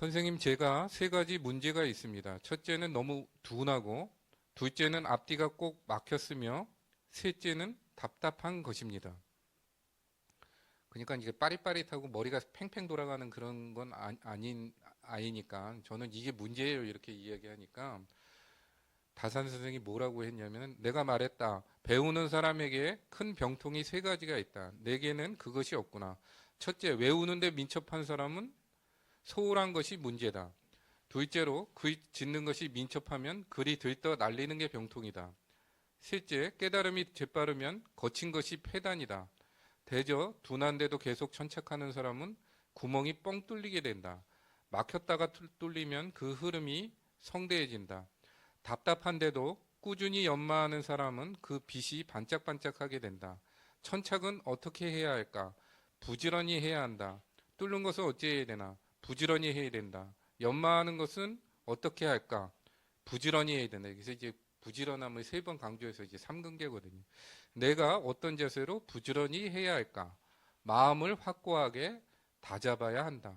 선생님, 제가 세 가지 문제가 있습니다. 첫째는 너무 둔하고, 둘째는 앞뒤가 꼭 막혔으며, 셋째는 답답한 것입니다. 그러니까 이게 빠릿빠릿하고 머리가 팽팽 돌아가는 그런 건 아, 아닌 아이니까 저는 이게 문제예요 이렇게 이야기하니까 다산 선생이 뭐라고 했냐면 내가 말했다 배우는 사람에게 큰 병통이 세 가지가 있다 내게는 그것이 없구나 첫째 외우는데 민첩한 사람은 소홀한 것이 문제다 둘째로 글 짓는 것이 민첩하면 글이 들떠 날리는 게 병통이다 셋째 깨달음이 재빠르면 거친 것이 폐단이다 대저 둔한데도 계속 천착하는 사람은 구멍이 뻥 뚫리게 된다. 막혔다가 뚫- 뚫리면 그 흐름이 성대해진다. 답답한데도 꾸준히 연마하는 사람은 그 빛이 반짝반짝하게 된다. 천착은 어떻게 해야 할까? 부지런히 해야 한다. 뚫는 것은 어찌해야 되나? 부지런히 해야 된다. 연마하는 것은 어떻게 할까? 부지런히 해야 된다. 그래서 이제 부지런함을 세 번 강조해서 이제 삼근계거든요. 내가 어떤 자세로 부지런히 해야 할까? 마음을 확고하게 다잡아야 한다.